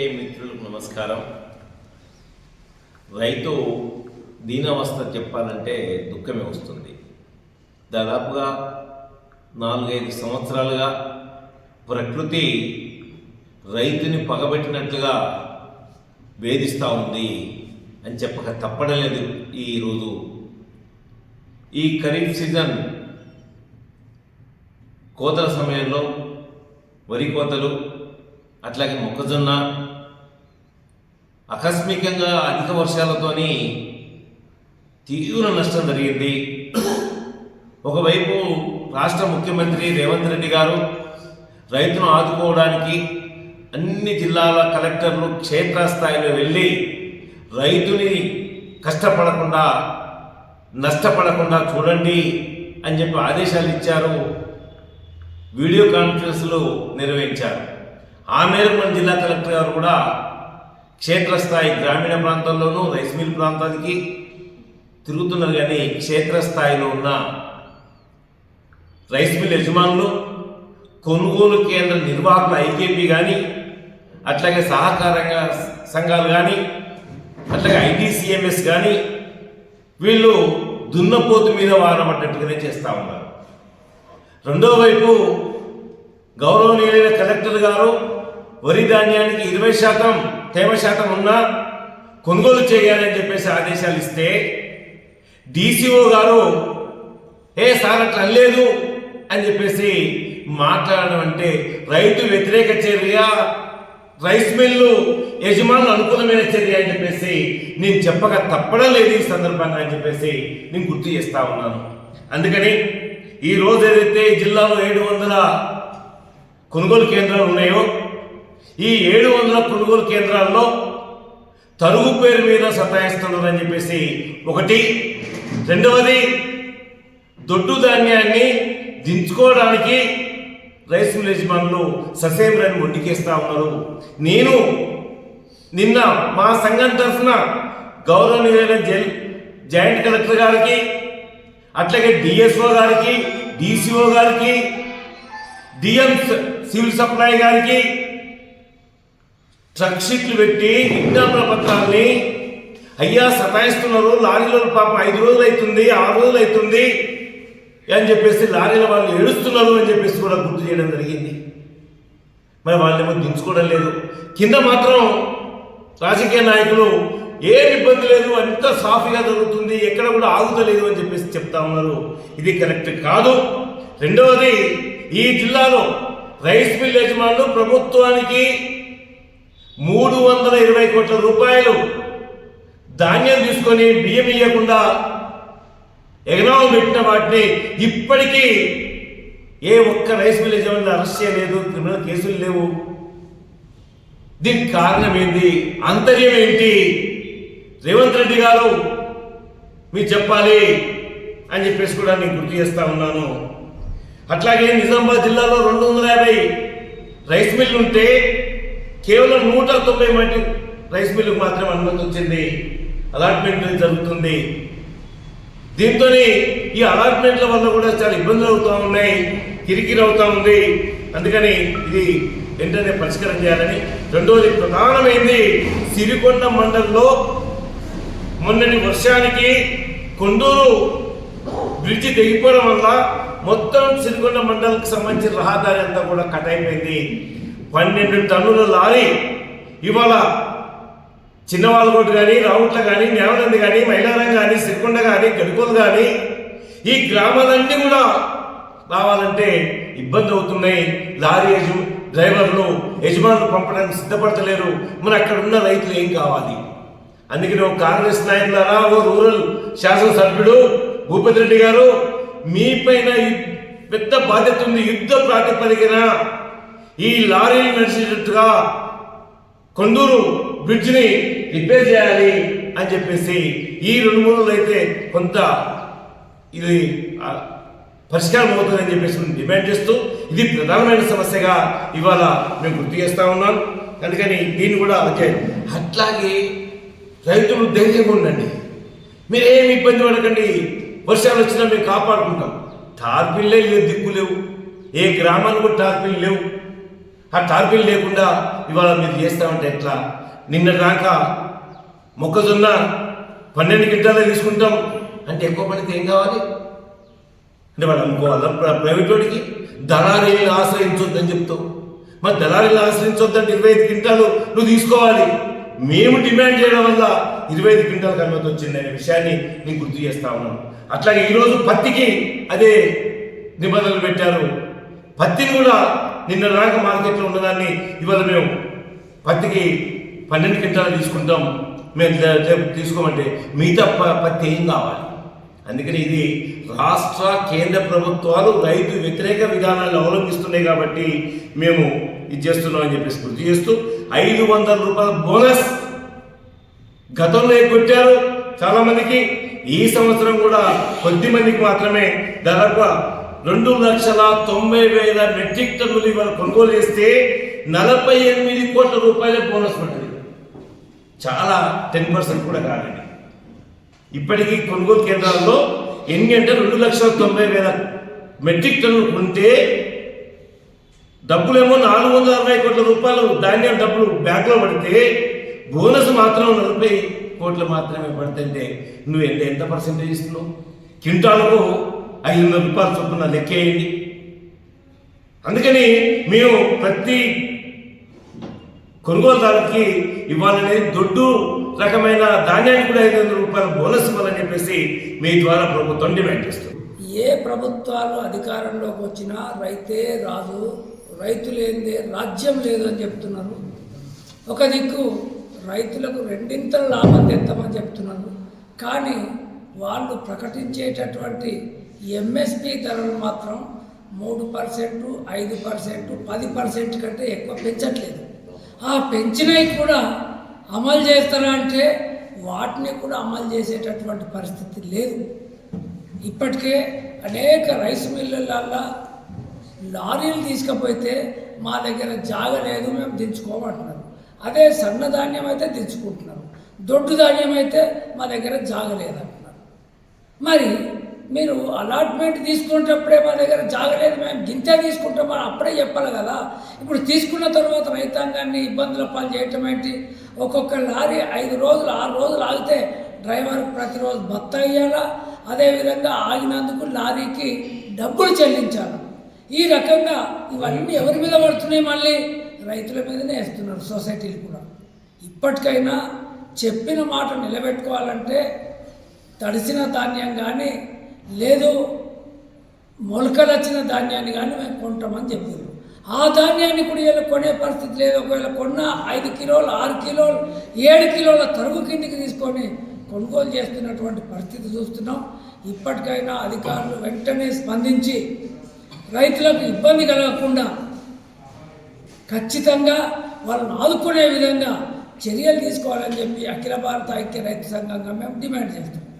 ఏ మిత్రులకు నమస్కారం. రైతు దీనావస్థ చెప్పాలంటే దుఃఖమే వస్తుంది. దాదాపుగా నాలుగైదు సంవత్సరాలుగా ప్రకృతి రైతుని పగబెట్టినట్లుగా వేధిస్తూ ఉంది అని చెప్పక తప్పడలేదు ఈరోజు ఈ ఖరీఫ్ సీజన్ కోతల సమయంలో వరి కోతలు అట్లాగే మొక్కజొన్న ఆకస్మికంగా అధిక వర్షాలతోని తీవ్ర నష్టం జరిగింది. ఒకవైపు రాష్ట్ర ముఖ్యమంత్రి రేవంత్ రెడ్డి గారు రైతును ఆదుకోవడానికి అన్ని జిల్లాల కలెక్టర్లు క్షేత్రస్థాయిలో వెళ్ళి రైతుని కష్టపడకుండా నష్టపడకుండా చూడండి అని చెప్పి ఆదేశాలు ఇచ్చారు. వీడియో కాన్ఫరెన్స్లు నిర్వహించారు. ఆ మేరకు మన జిల్లా కలెక్టర్ గారు కూడా క్షేత్రస్థాయి గ్రామీణ ప్రాంతాల్లోనూ రైస్ మిల్ ప్రాంతానికి తిరుగుతున్నారు కానీ క్షేత్రస్థాయిలో ఉన్న రైస్ మిల్ యజమానులు కొనుగోలు కేంద్ర నిర్వాహకులు ఐకేపీ కానీ అట్లాగే సహకారంగా సంఘాలు కానీ అట్లాగే ఐటీసీఎంఎస్ కానీ వీళ్ళు దున్నపోతు మీద వారబడ్డట్టుగానే చేస్తూ ఉన్నారు. రెండో వైపు గౌరవనీయులైన కలెక్టర్ గారు వరి ధాన్యానికి ఇరవై శాతం తేమ శాతం ఉన్నా కొనుగోలు చేయాలని చెప్పేసి ఆదేశాలు ఇస్తే డీసీఓ గారు ఏ సార్ అట్లా లేదు అని చెప్పేసి మాట్లాడడం అంటే రైతు వ్యతిరేక చర్య రైస్ మిల్లు యజమానులు అనుకూలమైన చర్య అని చెప్పేసి నేను చెప్పక తప్పడం లేదు ఈ సందర్భంగా అని చెప్పేసి నేను గుర్తు చేస్తా ఉన్నాను. అందుకని ఈ రోజు ఏదైతే జిల్లాలో ఏడు వందల కొనుగోలు కేంద్రాలు ఉన్నాయో ఈ ఏడు వందల కొనుగోలు కేంద్రాల్లో తరుగు పేరు మీద సతాయిస్తున్నారని అని చెప్పేసి ఒకటి రెండవది దొడ్డు ధాన్యాన్ని దించుకోవడానికి రైస్ మిల్ యజమానులు ససేమిరని మొండికేస్తా ఉన్నారు. నేను నిన్న మా సంఘం తరఫున గౌరవనీయులైన జై జాయింట్ కలెక్టర్ గారికి అట్లాగే డిఎస్ఓ గారికి డిసిఓ గారికి డిఎం సివిల్ సప్లై గారికి ట్రక్ షీట్లు పెట్టి విజ్ఞాపన పత్రాల్ని అయ్యా సతాయిస్తున్నారు లారీలో పాపం ఐదు రోజులు అవుతుంది ఆరు రోజులు అవుతుంది అని చెప్పేసి లారీల వాళ్ళు ఏడుస్తున్నారు అని చెప్పేసి కూడా గుర్తు చేయడం జరిగింది. మరి వాళ్ళేమో దించుకోవడం లేదు. కింద మాత్రం రాజకీయ నాయకులు ఏం ఇబ్బంది లేదు అంత సాఫీగా జరుగుతుంది ఎక్కడ కూడా ఆగుతలేదు అని చెప్పేసి చెప్తా ఉన్నారు. ఇది కరెక్ట్ కాదు. రెండవది ఈ జిల్లాలో రైస్ మిల్ యజమానులు ప్రభుత్వానికి మూడు వందల ఇరవై కోట్ల రూపాయలు ధాన్యం తీసుకొని బియ్యం ఇవ్వకుండా ఎగనామం పెట్టిన వాటిని ఇప్పటికీ ఏ ఒక్క రైస్ మిల్ యజమాని అరెస్ట్ చేయలేదు క్రిమినల్ కేసులు లేవు. దీనికి కారణం ఏంటి? అంతర్యం ఏంటి? రేవంత్ రెడ్డి గారు మీరు చెప్పాలి అని చెప్పేసి కూడా నేను గుర్తు చేస్తా ఉన్నాను. అట్లాగే నిజామాబాద్ జిల్లాలో రెండు వందల యాభై రైస్ మిల్లు ఉంటే కేవలం నూట తొంభై మంది రైస్ మిల్లుకు మాత్రమే అనుమతి వచ్చింది. అలాట్మెంట్ జరుగుతుంది. దీంతో ఈ అలాట్మెంట్ల వల్ల కూడా చాలా ఇబ్బందులు అవుతూ ఉన్నాయి కిరికిరి అవుతూ ఉంది. అందుకని ఇది వెంటనే పరిష్కారం చేయాలని రెండోది ప్రధానమైంది సిరికొండ మండలంలో మొన్నటి వర్షానికి కొండూరు బ్రిడ్జి తెగిపోవడం వల్ల మొత్తం సిరికొండ మండలంకి సంబంధించిన రహదారి అంతా కూడా కట్ అయిపోయింది. పన్నెండు టన్నుల లారీ ఇవాళ చిన్నవాళ్ళకోటి కానీ రావుట్ల కానీ నేవనంది కానీ మైలారం కానీ సిరికొండ కానీ గడుకోలు కానీ ఈ గ్రామాలన్నీ కూడా రావాలంటే ఇబ్బంది అవుతున్నాయి. లారీ యజు డ్రైవర్లు యజమానులు పంపడానికి సిద్ధపడతలేరు. మరి అక్కడ ఉన్న రైతులు ఏం కావాలి? అందుకని ఓ కాంగ్రెస్ నాయకులారా ఓ రూరల్ శాసనసభ్యుడు భూపతి రెడ్డి గారు మీ పైన పెద్ద బాధ్యత ఉంది. యుద్ధ ప్రాతిపదికన ఈ లారీలు నడిచేటట్టుగా కొందరు బ్రిడ్జిని రిపేర్ చేయాలి అని చెప్పేసి ఈ రెండు మూడు అయితే కొంత ఇది పరిష్కారం అవుతుందని చెప్పేసి మేము డిమాండ్ చేస్తూ ఇది ప్రధానమైన సమస్యగా ఇవాళ మేము గుర్తు చేస్తూ ఉన్నాం. అందుకని దీన్ని కూడా ఓకే అట్లాగే రైతులు ధైర్యంగా ఉండండి. మీరు ఏమి ఇబ్బంది పడకండి. వర్షాలు వచ్చినా మేము కాపాడుకుంటాం. టార్పిల్లే లేవు దిక్కు లేవు. ఏ గ్రామానికి కూడా టార్పిల్ లేవు. ఆ టార్పిల్ లేకుండా ఇవాళ మీరు చేస్తామంటే ఎట్లా? నిన్న దాకా మొక్కజొన్న పన్నెండు క్వింటాలే తీసుకుంటాం. అంటే ఎక్కువ పడితే ఏం కావాలి? అంటే వాళ్ళు అనుకోవాలి? ప్రైవేట్ వాడికి దళారీలను ఆశ్రయించొద్దని చెప్తావు. మరి దళారీలను ఆశ్రయించొద్దంటే ఇరవై ఐదు క్వింటాలు నువ్వు తీసుకోవాలి. మేము డిమాండ్ చేయడం వల్ల ఇరవై ఐదు క్వింటాలకు అనుమతి వచ్చింది అనే విషయాన్ని నేను గుర్తు చేస్తా ఉన్నాను. అట్లాగే ఈరోజు పత్తికి అదే నిబంధనలు పెట్టారు. పత్తిని కూడా నిన్న దాకా మార్కెట్లో ఉన్నదాన్ని ఇవాళ మేము పత్తికి పన్నెండు క్వింటాలు తీసుకుంటాం. మేము తీసుకోమంటే మిగతా ప- పత్తి ఏం కావాలి? అందుకని ఇది రాష్ట్ర కేంద్ర ప్రభుత్వాలు రైతు వ్యతిరేక విధానాలు అవలంబిస్తున్నాయి కాబట్టి మేము ఇది చేస్తున్నాం అని చెప్పేసి గుర్తు చేస్తూ ఐదు వందల రూపాయల బోనస్ గతంలో కొట్టారు? చాలామందికి ఈ సంవత్సరం కూడా కొద్ది మందికి మాత్రమే. దాదాపు రెండు లక్షల తొంభై వేల మెట్రిక్ టన్నులు ఇవాళ కొనుగోలు చేస్తే నలభై ఎనిమిది కోట్ల రూపాయల బోనస్ పడుతుంది చాలా టెన్ పర్సెంట్ కూడా కాదండి. ఇప్పటికీ కొనుగోలు కేంద్రాల్లో ఎన్ని అంటే రెండు లక్షల తొంభై వేల మెట్రిక్ టన్నులు కొంటే డబ్బులేమో నాలుగు వందల అరవై కోట్ల రూపాయలు ధాన్యం డబ్బులు బ్యాగ్లో పడితే బోనస్ మాత్రం నలభై కోట్లు మాత్రమే పడుతుంటే నువ్వు ఎంత ఎంత పర్సెంటేజ్ ఇస్తున్నావు? క్వింటాలకు ఐదు వందల రూపాయలు చొప్పున లెక్కేయండి. అందుకని మేము ప్రతి కొనుగోలుదారుకి ఇవ్వాలనే దొడ్డు రకమైన ధాన్యానికి కూడా ఐదు వందల రూపాయల బోనస్ ఇవ్వాలని చెప్పేసి మీ ద్వారా ప్రభుత్వం డిమాండ్ చేస్తుంది. ఏ ప్రభుత్వాలు అధికారంలోకి వచ్చినా రైతే రాదు రైతు లేనిదే రాజ్యం లేదు అని చెప్తున్నారు. ఒక దిక్కు రైతులకు రెండింతల లాభం తెస్తామని చెప్తున్నారు. కానీ వాళ్ళు ప్రకటించేటటువంటి ఎంఎస్పి ధరలు మాత్రం మూడు పర్సెంట్ ఐదు పర్సెంట్ పది పర్సెంట్ కంటే ఎక్కువ పెంచట్లేదు. ఆ పెంచినవి కూడా అమలు చేస్తారా అంటే వాటిని కూడా అమలు చేసేటటువంటి పరిస్థితి లేదు. ఇప్పటికే అనేక రైస్ మిల్లులల్లో లారీలు తీసుకపోతే మా దగ్గర జాగ లేదు మేము దించుకోమంటున్నాం అదే సన్న ధాన్యం అయితే దించుకుంటున్నాం దొడ్డు ధాన్యం అయితే మా దగ్గర జాగ లేదంటున్నారు. మరి మీరు అలాట్మెంట్ తీసుకునేటప్పుడే మా దగ్గర జాగలేదు మేము గింత తీసుకుంటాం మనం అప్పుడే చెప్పాలి కదా. ఇప్పుడు తీసుకున్న తర్వాత రైతాంగాన్ని ఇబ్బందుల పాలు చేయటం ఏంటి? ఒక్కొక్క లారీ ఐదు రోజులు ఆరు రోజులు ఆగితే డ్రైవర్ ప్రతిరోజు భర్త అయ్యాలా? అదేవిధంగా ఆగినందుకు లారీకి డబ్బులు చెల్లించాలి? ఈ రకంగా ఇవన్నీ ఎవరి మీద పడుతున్నాయి మళ్ళీ? రైతుల మీదనే వేస్తున్నారు సొసైటీలు కూడా. ఇప్పటికైనా చెప్పిన మాట నిలబెట్టుకోవాలంటే తడిసిన ధాన్యం కానీ లేదు మొలకలు వచ్చిన ధాన్యాన్ని కానీ మేము కొంటామని చెప్పారు. ఆ ధాన్యాన్ని కూడా వీళ్ళు కొనే పరిస్థితి లేదు. ఒకవేళ కొన్న ఐదు కిలోలు ఆరు కిలోలు ఏడు కిలోల తరుగు కిందికి తీసుకొని కొనుగోలు చేస్తున్నటువంటి పరిస్థితి చూస్తున్నాం. ఇప్పటికైనా అధికారులు వెంటనే స్పందించి రైతులకు ఇబ్బంది కలగకుండా ఖచ్చితంగా వాళ్ళని ఆదుకునే విధంగా చర్యలు తీసుకోవాలని చెప్పి అఖిల భారత ఐక్య రైతు సంఘంగా మేము డిమాండ్ చేస్తున్నాం.